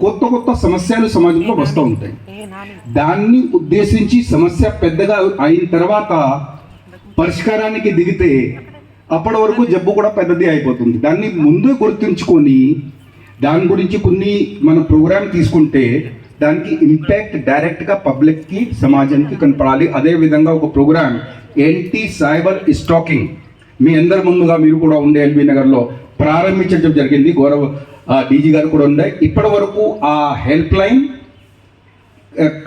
కొత్త కొత్త సమస్యలు సమాజంలో వస్తూ ఉంటాయి. దాన్ని ఉద్దేశించి సమస్య పెద్దగా అయిన తర్వాత పరిష్కారానికి దిగితే అప్పటి వరకు జబ్బు కూడా పెద్దది అయిపోతుంది. దాన్ని ముందు గుర్తుంచుకొని దాని గురించి కొన్ని మన ప్రోగ్రామ్ తీసుకుంటే దానికి ఇంపాక్ట్ డైరెక్ట్గా పబ్లిక్కి సమాజానికి కనపడాలి. అదే విధంగా ఒక ప్రోగ్రామ్ యాంటీ సైబర్ స్టాకింగ్. మీ అందరి ముందుగా మీరు కూడా ఉండే ఎల్బీ నగర్లో ప్రారంభించడం జరిగింది. గౌరవ డీజీ గారు కూడా ఉండే. ఇప్పటి వరకు ఆ హెల్ప్ లైన్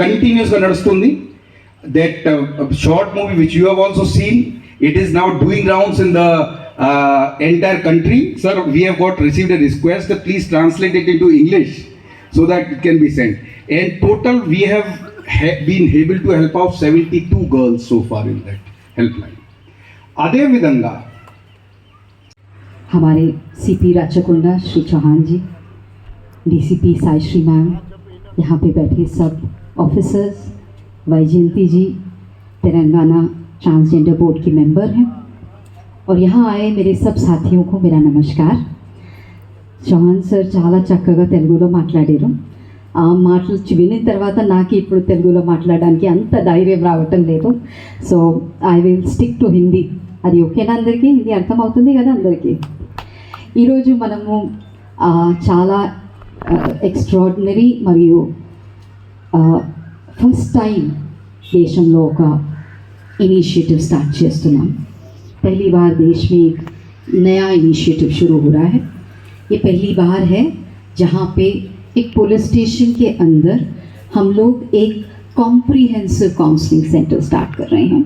కంటిన్యూస్గా నడుస్తుంది. That short movie which you have also seen it is now doing rounds in the entire country sir we have got received a request please translate it in to English so that it can be send and total we have been able to help help out 72 girls so far in that helpline. అదే విధంగా हमारे CP Rachakonda Shri Chauhan ji DCP Sai Shri ma'am यहाँ पे बैठे सब officers Vaijayanti ji Telangana transgender board के member हैं और यहाँ आए मेरे सब साथियों को मेरा नमस्कार చౌహాన్ సార్ చాలా చక్కగా తెలుగులో మాట్లాడారు ఆ మాటలు చి- వినిన తర్వాత నాకు ఇప్పుడు తెలుగులో మాట్లాడడానికి అంత ధైర్యం రావటం లేదు so I will stick to Hindi అది ఓకేనా అందరికీ హిందీ అర్థమవుతుంది కదా అందరికీ ఈరోజు మనము ఆ, చాలా ఎక్స్ట్రాడినరీ మరియు ఫస్ట్ టైం దేశంలో ఒక इनिशिएटिव स्टार्ट చేస్తున్నాం पहली बार देश में एक नया इनिशिएटिव शुरू हो रहा है ये पहली बार है जहाँ पे एक पुलिस स्टेशन के अंदर हम लोग एक కాంప్రిహెన్సివ్ కౌన్సిలింగ్ సెంటర్ స్టార్ట్ कर रहे हैं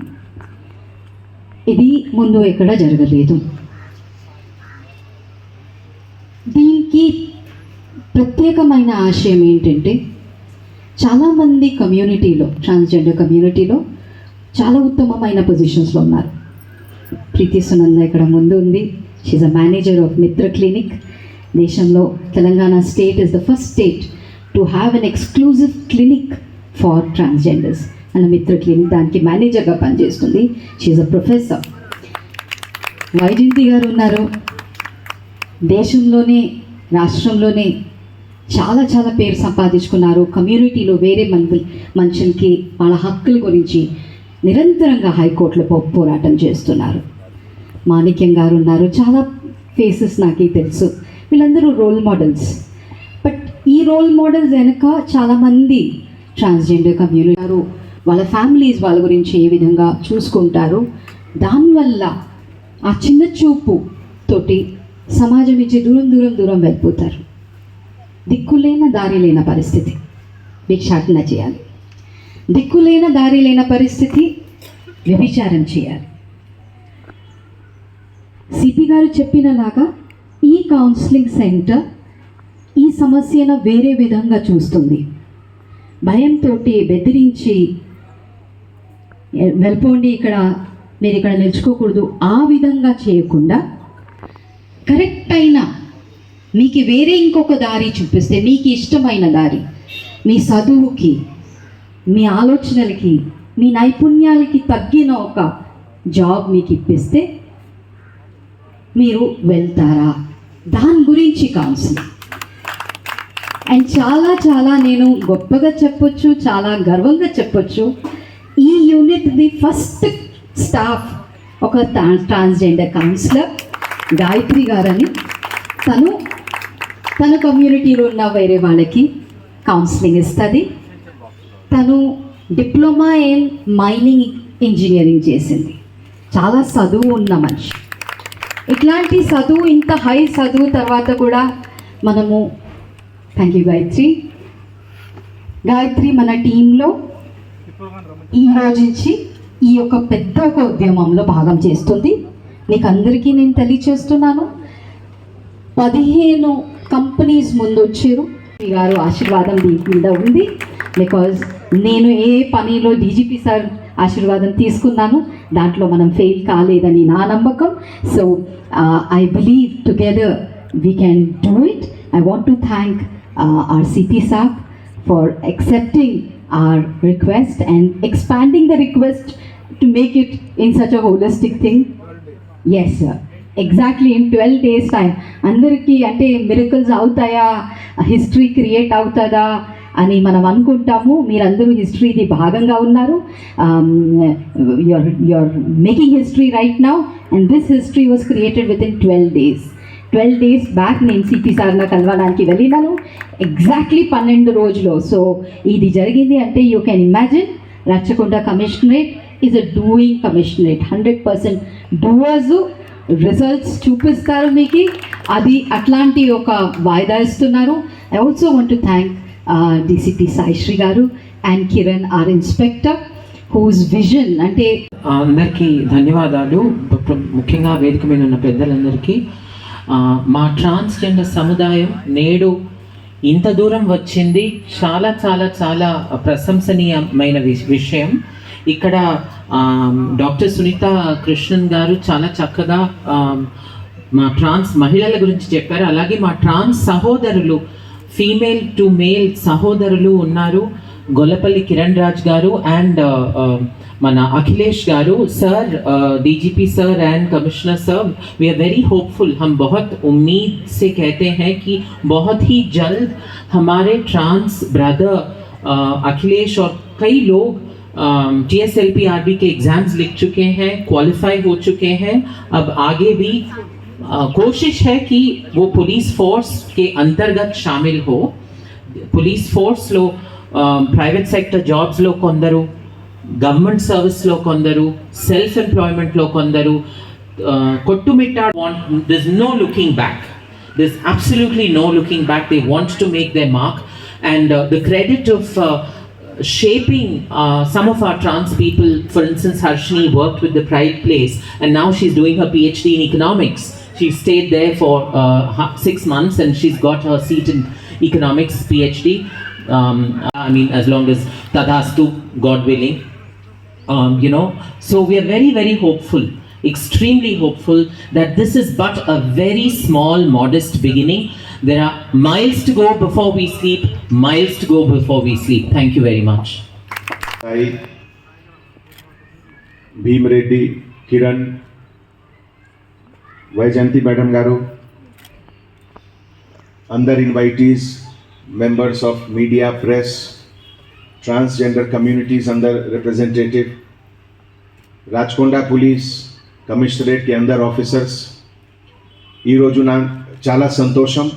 ఇది ముందు ఎక్కడ జరగలేదు దీనికి ప్రత్యేకమైన ఆశయం ఏంటంటే చాలామంది కమ్యూనిటీలో ట్రాన్స్జెండర్ కమ్యూనిటీలో చాలా ఉత్తమమైన పొజిషన్స్లో ఉన్నారు. ప్రీతి సునంద ఇక్కడ ముందు ఉంది. She a manager of Mitra clinic దేశంలో Telangana state is the first state to have an exclusive clinic for transgenders అన్న మిత్ర క్లినిక్ దానికి మేనేజర్గా పనిచేస్తుంది. షీఈ్ అ ప్రొఫెసర్ వైజయంతి గారు ఉన్నారు. దేశంలోనే రాష్ట్రంలోనే చాలా చాలా పేరు సంపాదించుకున్నారు. కమ్యూనిటీలో వేరే మంది మనుషులకి వాళ్ళ హక్కుల గురించి నిరంతరంగా హైకోర్టులో పోరాటం చేస్తున్నారు. మాణిక్యం గారు ఉన్నారు. చాలా ఫేసెస్ నాకు తెలుసు. వీళ్ళందరూ రోల్ మోడల్స్ బట్ ఈ రోల్ మోడల్స్ వెనుక చాలామంది ట్రాన్స్జెండర్ కమ్యూనిటీ గారు వాళ్ళ ఫ్యామిలీస్ వాళ్ళ గురించి ఏ విధంగా చూసుకుంటారు? దానివల్ల ఆ చిన్న చూపు తోటి సమాజం నుంచి దూరం దూరం దూరం వెళ్ళిపోతారు. దిక్కులేన దారి లేన పరిస్థితి. భిక్షాటన చేయాలి. దిక్కులేన దారి లేన పరిస్థితి వ్యభిచారం చేయాలి. సిపి గారు చెప్పినలాగా ఈ కౌన్సిలింగ్ సెంటర్ ఈ సమస్యను వేరే విధంగా చూస్తుంది. భయంతో బెదిరించి వెళ్ళిపోండి ఇక్కడ మీరు ఇక్కడ నిలుచుకోకూడదు. ఆ విధంగా చేయకుండా కరెక్ట్ అయిన మీకు వేరే ఇంకొక దారి చూపిస్తే మీకు ఇష్టమైన దారి. మీ చదువుకి మీ ఆలోచనలకి మీ నైపుణ్యాలకి తగ్గిన ఒక జాబ్ మీకు ఇప్పిస్తే మీరు వెళ్తారా? దాని గురించి కౌన్సిలింగ్ అండ్ చాలా చాలా నేను గొప్పగా చెప్పొచ్చు చాలా గర్వంగా చెప్పొచ్చు. ఈ యూనిట్ది ఫస్ట్ స్టాఫ్ ఒక ట్రాన్స్జెండర్ కౌన్సిలర్ గాయత్రి గారని. తను తన కమ్యూనిటీలో ఉన్న వేరే వాళ్ళకి కౌన్సిలింగ్ ఇస్తుంది. తను డిప్లొమా ఇన్ మైనింగ్ ఇంజనీరింగ్ చేసింది. చాలా చదువు ఉన్న మనిషి. ఇట్లాంటి చదువు ఇంత హై చదువు తర్వాత కూడా మనము థ్యాంక్ యూ గాయత్రి. గాయత్రి మన టీంలో ఈ రోజు నుంచి ఈ యొక్క పెద్ద ఒక ఉద్యమంలో భాగం చేస్తుంది. మీకు అందరికీ నేను తెలియచేస్తున్నాను. పదిహేను కంపెనీస్ ముందు వచ్చారు మీ గారు ఆశీర్వాదం దీని మీద ఉంది. బికాజ్ నేను ఏ పనిలో డీజీపీ సార్ ఆశీర్వాదం తీసుకున్నాను. దాంట్లో మనం ఫెయిల్ కాలేదని నా నమ్మకం. So I believe together we can do it I want to thank our CP sir for excepting our request and expanding the request to make it in such a holistic thing as exactly in twelve days time అందరికీ అంటే miracles అవుతాయా? History create అవుతుందా? అని మనం అనుకుంటాము. మీరందరూ హిస్టరీది భాగంగా ఉన్నారు. Your your making history right now and this history was created within twelve days twelve days back నేను సిపి సార్న కలవడానికి వెళ్ళినాను. ఎగ్జాక్ట్లీ పన్నెండు రోజులు. సో ఇది జరిగింది అంటే you can imagine Rachakonda commissionerate is a doing commissionerate hundred percent doers results చూపిస్తారు మీకు. అది అట్లాంటి ఒక వాయిదా ఇస్తున్నారు. I also want to thank DCP Saishri గారు and Kiran R inspector whose vision అంటే అందరికీ ధన్యవాదాలు. ముఖ్యంగా వేదిక మీద ఉన్న పెద్దలందరికీ. మా ట్రాన్స్జెండర్ సముదాయం నేడు ఇంత దూరం వచ్చింది. చాలా చాలా చాలా ప్రశంసనీయమైన వి- విషయం. ఇక్కడ డాక్టర్ సునీత కృష్ణన్ గారు చాలా చక్కగా ఆ, మా ట్రాన్స్ మహిళల గురించి చెప్పారు అలాగే మా ట్రాన్స్ సహోదరులు ఫీమేల్ టు మేల్ సహోదరులు ఉన్నారు గొల్లపల్లి కిరణ్ రాజ్ గారు అండ్ మన Akhilesh garu sir DGP sir and commissioner sir we are very hopeful हम बहुत उम्मीद से कहते हैं कि बहुत ही जल्द हमारे ट्रांस ब्रदर अखिलेश और कई लोग T S L P R B के एग्ज़ाम्स लिख चुके हैं क्वालिफाई हो चुके हैं अब आगे भी अ, कोशिश है कि वो पुलिस फोर्स के अंतर्गत शामिल हो పోలీస్ ఫోర్స్లో ప్రైవేట్ సెక్టర్ జాబ్స్లో కొందరు గవర్నమెంట్ సర్వీస్లో కొందరు సెల్ఫ్ ఎంప్లాయ్మెంట్లో కొందరు కొట్టుమిట్టా want this no looking back this absolutely no looking back they want to make the mark and the credit of shaping uh, some of our trans people. For instance, Harshini worked with the Pride Place and now she's doing her PhD in economics. She stayed there for uh, six months and she's got her seat in economics PhD. Um, I mean, as long as Tadastu, God willing. Um, you know, so we are very, very hopeful, extremely hopeful that this is but a very small, modest beginning. There are miles to go before we sleep, miles to go before we sleep. Thank you very much. Sai Bhimareddy Kiran Vaijayanti madam garu అందర్ invitees members of media press transgender communities అందర్ representative Rachakonda police commissionerate కి అందర్ officers ఈరోజు నా చాలా సంతోషం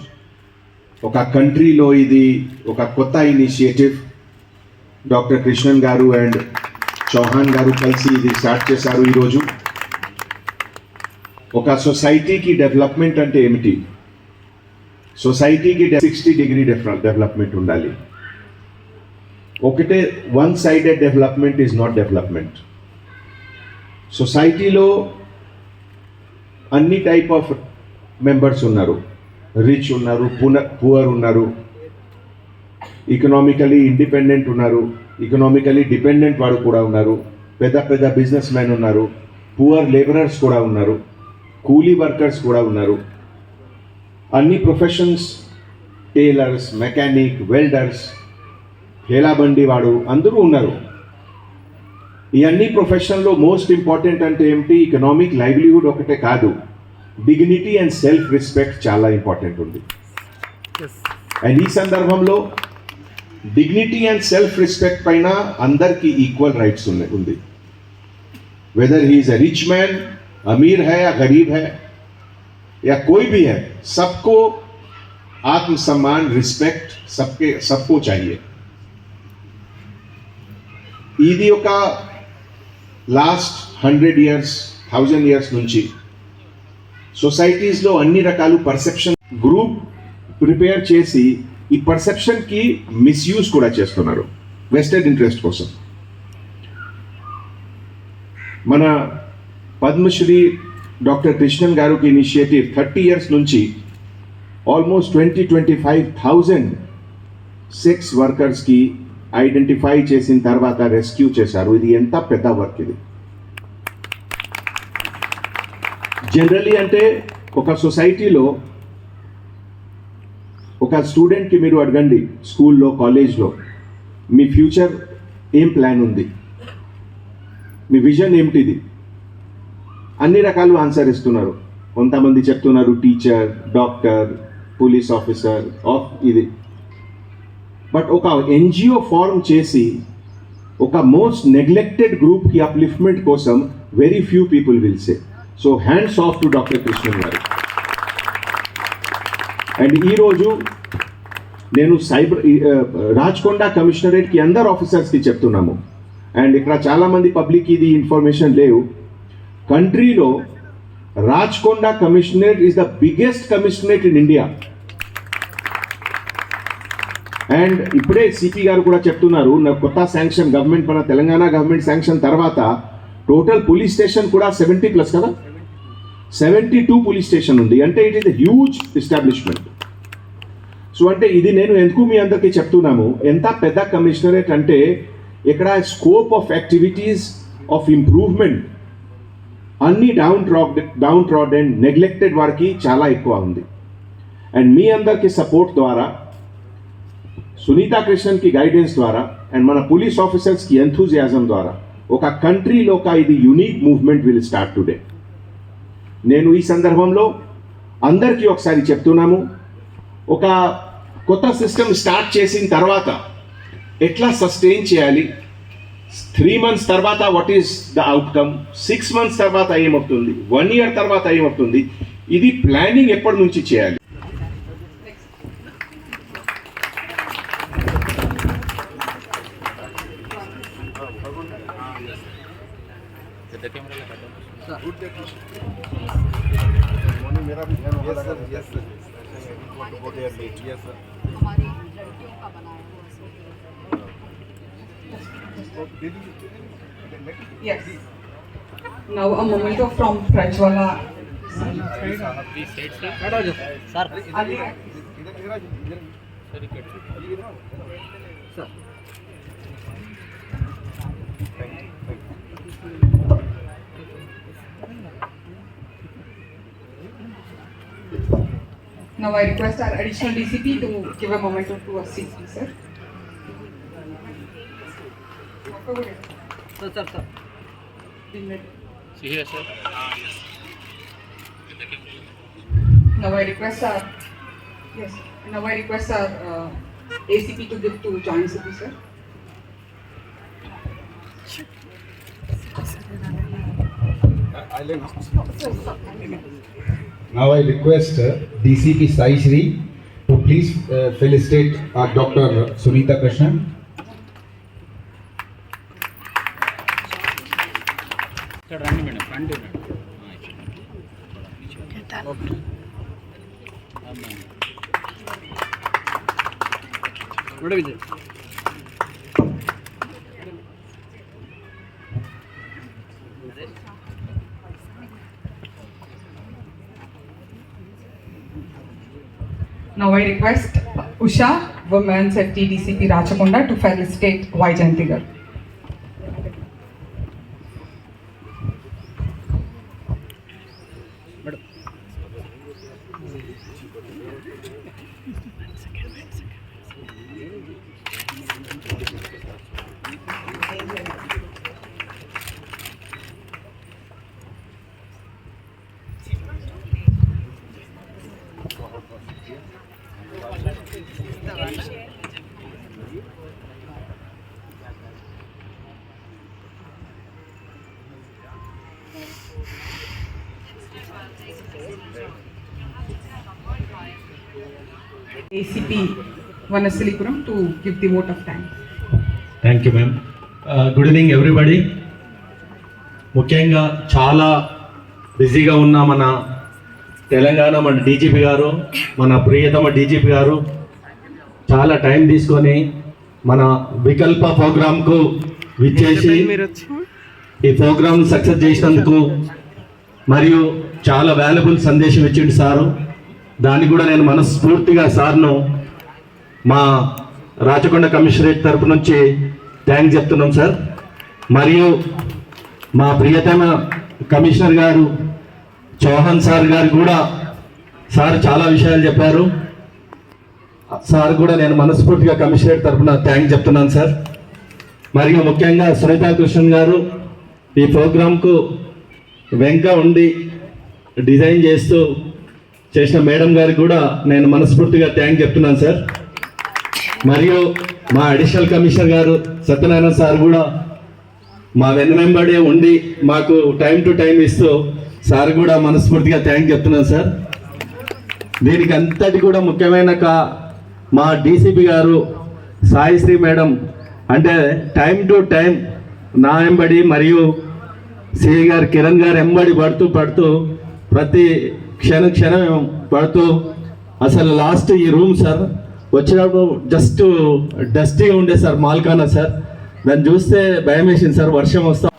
ఒక కంట్రీలో ఇది ఒక కొత్త ఇనిషియేటివ్. డాక్టర్ కృష్ణన్ గారు అండ్ చౌహాన్ గారు కలిసి ఇది స్టార్ట్ చేశారు ఈరోజు. ఒక సొసైటీకి డెవలప్మెంట్ అంటే ఏమిటి? సొసైటీకి సిక్స్టీ డిగ్రీ డెవలప్మెంట్ ఉండాలి. ఒకటే one sided development is not development. సొసైటీలో అన్ని టైప్ ఆఫ్ మెంబర్స్ ఉన్నారు. రిచ్ ఉన్నారు పున పువర్ ఉన్నారు. ఇకనామికలీ ఇండిపెండెంట్ ఉన్నారు. ఇకనామికలీ డిపెండెంట్ వారు కూడా ఉన్నారు. పెద్ద పెద్ద బిజినెస్ మ్యాన్ ఉన్నారు. పువర్ లేబరర్స్ కూడా ఉన్నారు. కూలీ వర్కర్స్ కూడా ఉన్నారు. అన్ని ప్రొఫెషన్స్ టైలర్స్ మెకానిక్ వెల్డర్స్ హేలాబండి వాడు అందరూ ఉన్నారు. ఈ అన్ని ప్రొఫెషన్లో మోస్ట్ ఇంపార్టెంట్ అంటే ఏమిటి? ఇకనామిక్ లైవ్లీహుడ్ ఒకటే కాదు. డిగ్నిటీ అండ్ సెల్ఫ్ రెస్పెక్ట్ చాలా ఇంపార్టెంట్ ఉంది అండ్ ఈ సందర్భంలో డిగ్నిటీ అండ్ సెల్ఫ్ రెస్పెక్ట్ పైన అందరికీ ఈక్వల్ రైట్స్ ఉన్నాయి ఉంది whether he is a rich man अमीर है या गरीब है या कोई भी है सबको आत्मसम्मान रिस्पेक्ट सबके सबको चाहिए ఇది ఒక last hundred years thousand years నుంచి సొసైటీస్లో అన్ని రకాలు పర్సెప్షన్ గ్రూప్ ప్రిపేర్ చేసి ఈ పర్సెప్షన్కి మిస్యూజ్ కూడా చేస్తున్నారు వెస్టెడ్ ఇంట్రెస్ట్ కోసం. మన పద్మశ్రీ డాక్టర్ కృష్ణన్ గారికి ఇనిషియేటివ్ థర్టీ ఇయర్స్ నుంచి almost twenty twenty five thousand sex వర్కర్స్కి identify చేసిన తర్వాత రెస్క్యూ చేశారు. ఇది ఎంత పెద్ద వర్క్ ఇది? జనరలీ అంటే ఒక సొసైటీలో ఒక స్టూడెంట్కి మీరు అడగండి స్కూల్లో కాలేజ్లో మీ ఫ్యూచర్ ఏం ప్లాన్ ఉంది? మీ విజన్ ఏమిటిది? అన్ని రకాలు ఆన్సర్ ఇస్తున్నారు. కొంతమంది చెప్తున్నారు teacher doctor police officer of ఇది. బట్ ఒక ఎన్జిఓ ఫార్మ్ చేసి ఒక మోస్ట్ నెగ్లెక్టెడ్ గ్రూప్కి అప్లిఫ్ట్మెంట్ కోసం very few people will say so hands off to doctor Krishnan గారు అండ్ ఈరోజు నేను సైబర్ రాజ్కొండ రాచకొండ కమిషనరేట్కి అందరు ఆఫీసర్స్కి చెప్తున్నాము. అండ్ ఇక్కడ చాలామంది పబ్లిక్ ఇది ఇన్ఫర్మేషన్ లేవు. కంట్రీలో Rachakonda commissionerate is the biggest commissionerate in India and ఇప్పుడే సిపి గారు కూడా చెప్తున్నారు నా కొత్త శాంక్షన్ గవర్నమెంట్ మన తెలంగాణ గవర్నమెంట్ శాంక్షన్ తర్వాత టోటల్ పోలీస్ స్టేషన్ కూడా సెవెంటీ ప్లస్ కదా? సెవెంటీ టూ పోలీస్ స్టేషన్ ఉంది. అంటే it is huge establishment so అంటే ఇది నేను ఎందుకు మీ అందరికీ చెప్తున్నాము ఎంత పెద్ద కమిషనరేట్ అంటే ఇక్కడ scope of activities of improvement అన్ని down trod down trod and neglected వారికి చాలా ఎక్కువ ఉంది. అండ్ మీ అందరికి సపోర్ట్ ద్వారా సునీతా కృష్ణన్కి గైడెన్స్ ద్వారా అండ్ మన పోలీస్ ఆఫీసర్స్కి ఎంథూజియాజం ద్వారా ఒక కంట్రీలో ఒక ఇది unique movement will start today నేను ఈ సందర్భంలో అందరికీ ఒకసారి చెప్తున్నాము. ఒక కొత్త సిస్టమ్ స్టార్ట్ చేసిన తర్వాత ఎట్లా సస్టైన్ చేయాలి? త్రీ మంత్స్ తర్వాత what is the outcome six months తర్వాత ఏమవుతుంది? వన్ ఇయర్ తర్వాత ఏమవుతుంది? ఇది ప్లానింగ్ ఎప్పటి నుంచి చేయాలి? Yes. Now a memento from Prajwala. Ali. Now I request our additional DCP to give a memento to us, CP, sir. Sir, sir, sir. Now I request our, yes, now I request our uh, ACP to give to joint CP, sir. Now I request uh, DCP Sai Shri to please uh, felicitate uh, Dr. Sunita Krishnan. Now I request Usha, Women's Safety DCP Rachakonda to felicitate Y Jayantigar. ACP Vanasilipuram to give the vote of thanks. Thank you ma'am good evening everybody ముఖ్యంగా చాలా బిజీగా ఉన్న మన తెలంగాణ మన DGP గారు మన ప్రియతమ DGP గారు చాలా టైం తీసుకొని మన వికల్ప ప్రోగ్రాంకు విచ్చేసి ఈ ప్రోగ్రామ్ సక్సెస్ చేసినందుకు మరియు చాలా వాల్యుబుల్ సందేశం ఇచ్చిండు సారు. దానికి కూడా నేను మనస్ఫూర్తిగా సార్ను మా రాచకొండ కమిషనరేట్ తరపు నుంచి థ్యాంక్ చెప్తున్నాం సార్. మరియు మా ప్రియతమ కమిషనర్ గారు చౌహాన్ సార్ గారు కూడా సార్ చాలా విషయాలు చెప్పారు. సార్ కూడా నేను మనస్ఫూర్తిగా కమిషనరేట్ తరపున థ్యాంక్ చెప్తున్నాను సార్. మరియు ముఖ్యంగా సునీతా కృష్ణన్ గారు ఈ ప్రోగ్రాంకు వెంక ఉండి డిజైన్ చేస్తూ చేసిన మేడం గారికి కూడా నేను మనస్ఫూర్తిగా థ్యాంక్ చెప్తున్నాను సార్. మరియు మా అడిషనల్ కమిషనర్ గారు సత్యనారాయణ సార్ కూడా మా వెన్నంబడే ఉండి మాకు టైం టు టైం ఇస్తూ సార్ కూడా మనస్ఫూర్తిగా థ్యాంక్ చెప్తున్నాను సార్. దీనికి అంతటి కూడా ముఖ్యమైన కా మా డీసీపీ గారు సాయిశ్రీ మేడం అంటే టైం టు టైం నా ఎంబడి మరియు సిఐ గారు కిరణ్ గారు ఎంబడి పడుతూ పడుతూ ప్రతి క్షణ క్షణం పడుతూ అసలు లాస్ట్ ఈ రూమ్ సార్ వచ్చినప్పుడు జస్ట్ డస్టీగా ఉండే సార్ మాల్కానా సార్ దాన్ని చూస్తే భయం వేసింది సార్ వర్షం వస్తా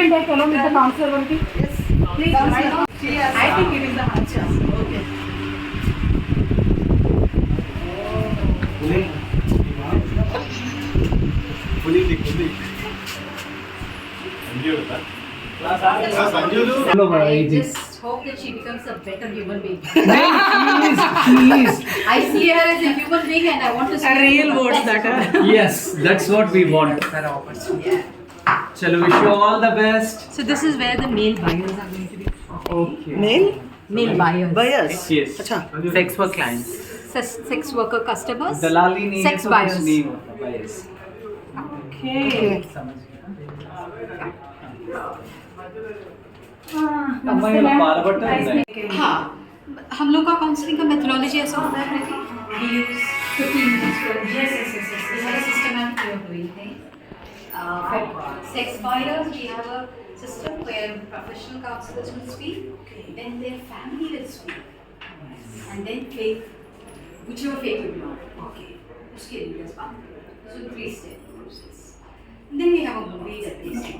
Can take along with the counselor one thing. Yes. Please, I think it is the answer. Okay. I just hope that she becomes a better human being. I see her as a human being and I want to see A real words that. Yes, that's what we want. Chalo, wish you all the best. So this is where the male buyers are going to be. Okay. Male? Male buyers. Buyers. Yes. Acha. Sex for clients. Sex, sex worker customers. Dalali नहीं Sex है तो buyers. कुछ नहीं होता buyers. Okay. अम्मा ये पारबट्टा होता है. हाँ हम लोग का काउंसलिंग का मेथोडोलॉजी ऐसा होता है कि we use 15 minutes for yes yes yes yes we have a systematic way of doing things uh, for sex buyers we have a system where professional counselors will speak then their family will speak and then faith whichever faith you belong okay उसके लिए respond so three step process then we have a movie that they see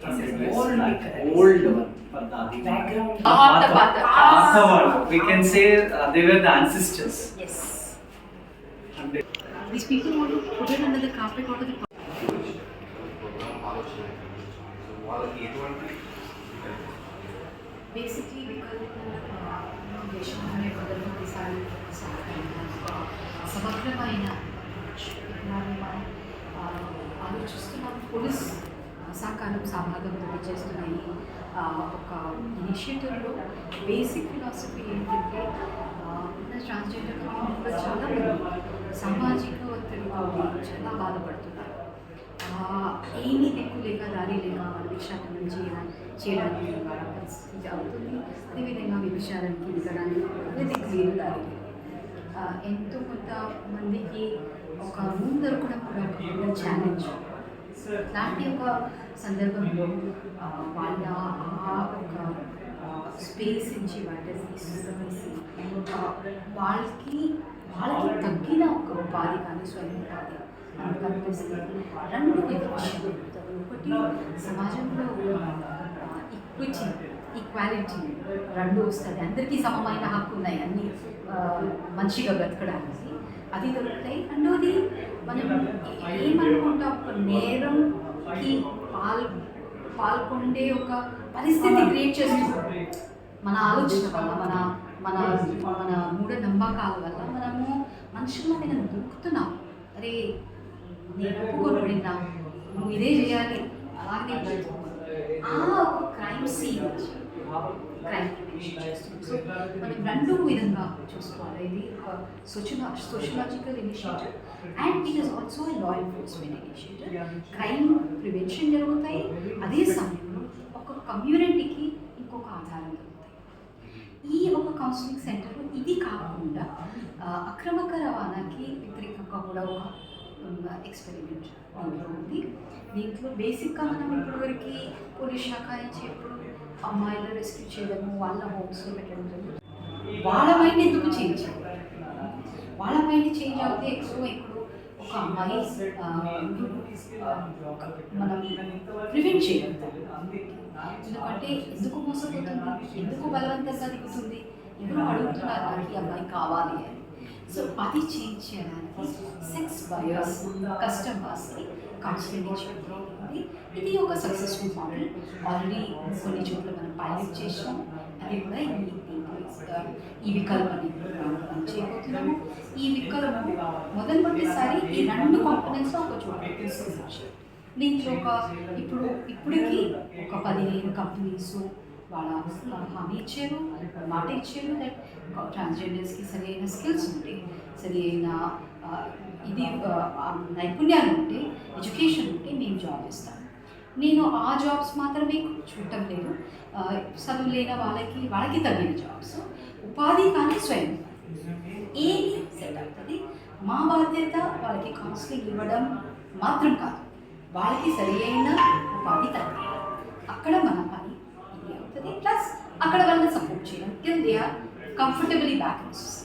More like old one for Dadi. Background. Pata Pata. Pata. We can say uh, they were the ancestors. Yes. These people want to put it under the carpet or the Basically, because దేశంలోనే మొదలు uh, సమగ్రమైన విజ్ఞానాన్ని మనం uh, ఆలోచిస్తున్నాం. Police సహకారం సమాగంతో చేస్తున్నాయి ఒక ఇనిషియేటివ్లో బేసిక్ ఫిలాసఫీ ఏంటంటే ట్రాన్స్జెండర్ కమ్యూనిటీలో చాలా మంది సామాజిక చాలా బాధపడుతున్నారు. ఏమీ దిక్కు లేక దారి లేక వాళ్ళ చేయాలి చేయడానికి చేయడానికి వాళ్ళ పరిస్థితి అవుతుంది. అదేవిధంగా వ్యభిచారానికి దిగడానికి దిక్కు లేదు దారి లేదు. ఎంతో కొంత మందికి ఒక రూమ్ దొరకడం కూడా ఒక ఛాలెంజ్ ఇలాంటి ఒక సందర్భంలో వాళ్ళ ఆ ఒక స్పేస్ నుంచి బయట తీసి వాళ్ళకి వాళ్ళకి తగ్గిన ఒక ఉపాధి కానీ స్వయం ఉపాధి మనకు కనిపిస్తుంది. రెండు విషయాలు ఒకటి సమాజంలో ఈక్విటీ ఈక్వాలిటీ రెండు వస్తుంది అందరికీ సమమైన హక్కు ఉన్నాయి. అన్ని మంచిగా బ్రతకడానికి అది దొరుకుతాయి. రెండోది మనం ఏమనుకుంటాం? ఒక నేరంకి పాల్ పాల్గొండే ఒక పరిస్థితి క్రియేట్ చేస్తున్నాం మన ఆలోచన వల్ల మన మన మన మూఢ నమ్మకాల వల్ల మనము మనుషుల మీద దూకుతున్నాం అరే నేను ఒప్పుకోబడినా నువ్వు ఇదే చేయాలి. అలాగే. ఆ ఒక క్రైమ్ సీన్ క్రైమ్ సో మనం రెండు విధంగా చూసుకోవాలి. ఇది సోషలా sociological initiative and it is also law enforcement initiative crime prevention జరుగుతాయి. అదే సమయంలో ఒక కమ్యూనిటీకి ఇంకొక ఆధారం ఈ ఒక కౌన్సిలింగ్ సెంటర్ ఇది కాకుండా అక్రమక రవాణాకి వ్యతిరేకంగా కూడా ఒక ఎక్స్పెరిమెంట్ దీంట్లో ఉంది. దీంట్లో బేసిక్గా మనం ఇప్పటివరకు పోలీస్ శాఖ ఇచ్చేప్పుడు అమ్మాయిలు రెస్క్యూ చేయడము వాళ్ళ హోమ్స్లో పెట్టడం జరుగుతుంది. వాళ్ళ మైండ్ ఎందుకు చేంజ్ వాళ్ళ మైండ్ చేంజ్ అవుతే ఎక్కువ ఎక్కువ అమ్మాయి మనం ప్రివెంట్ చేయగలుగుతాం. ఎందుకంటే ఎందుకు మోసపోతుంది? ఎందుకు బలవంతంగా దిగుతుంది? ఎవరు అడుగుతున్నారు నాకు అమ్మాయి కావాలి అని. సో అది చేంజ్ చేయడానికి సెక్స్ బయర్స్ కస్టమర్స్కి కౌన్సిలింగ్ ఇచ్చడం జరిగింది ఇది ఒక సక్సెస్ఫుల్ మోడల్ ఆల్రెడీ కొన్ని చోట్ల మనం పైలట్ చేసాము అది కూడా ఈ దీంట్లో ఈ వికల్పని మనం చేయబోతున్నాము. ఈ వికల్పం మొదలుపెట్టేసారి ఈ రెండు కాంపనెంట్స్ ఒక చోట దీంట్లో ఒక ఇప్పుడు ఇప్పటికి ఒక పదిహేను కంపెనీస్ వాళ్ళ హామీ ఇచ్చారు మాట ఇచ్చారు. దట్ ట్రాన్స్జెండర్స్కి సరైన స్కిల్స్ ఉంటే సరైన ఇది నైపుణ్యాలు ఉంటే ఎడ్యుకేషన్ ఉంటే మేము జాబ్ ఇస్తాం నేను ఆ జాబ్స్ మాత్రమే చూడటం లేదు. చదువు లేని వాళ్ళకి వాళ్ళకి తగిన జాబ్స్ ఉపాధి కానీ స్వయం ఏది సెట్ అవుతుంది మా బాధ్యత వాళ్ళకి కౌన్సిలింగ్ ఇవ్వడం మాత్రం కాదు. వాళ్ళకి సరి అయిన ఉపాధి తగ్గి అక్కడ మన పని ఇది అవుతుంది. ప్లస్ అక్కడ వాళ్ళని సపోర్ట్ చేయడం. టిల్ దే ఆర్ కంఫర్టబుల్లీ బ్యాక్ ఇన్ సొసైటీ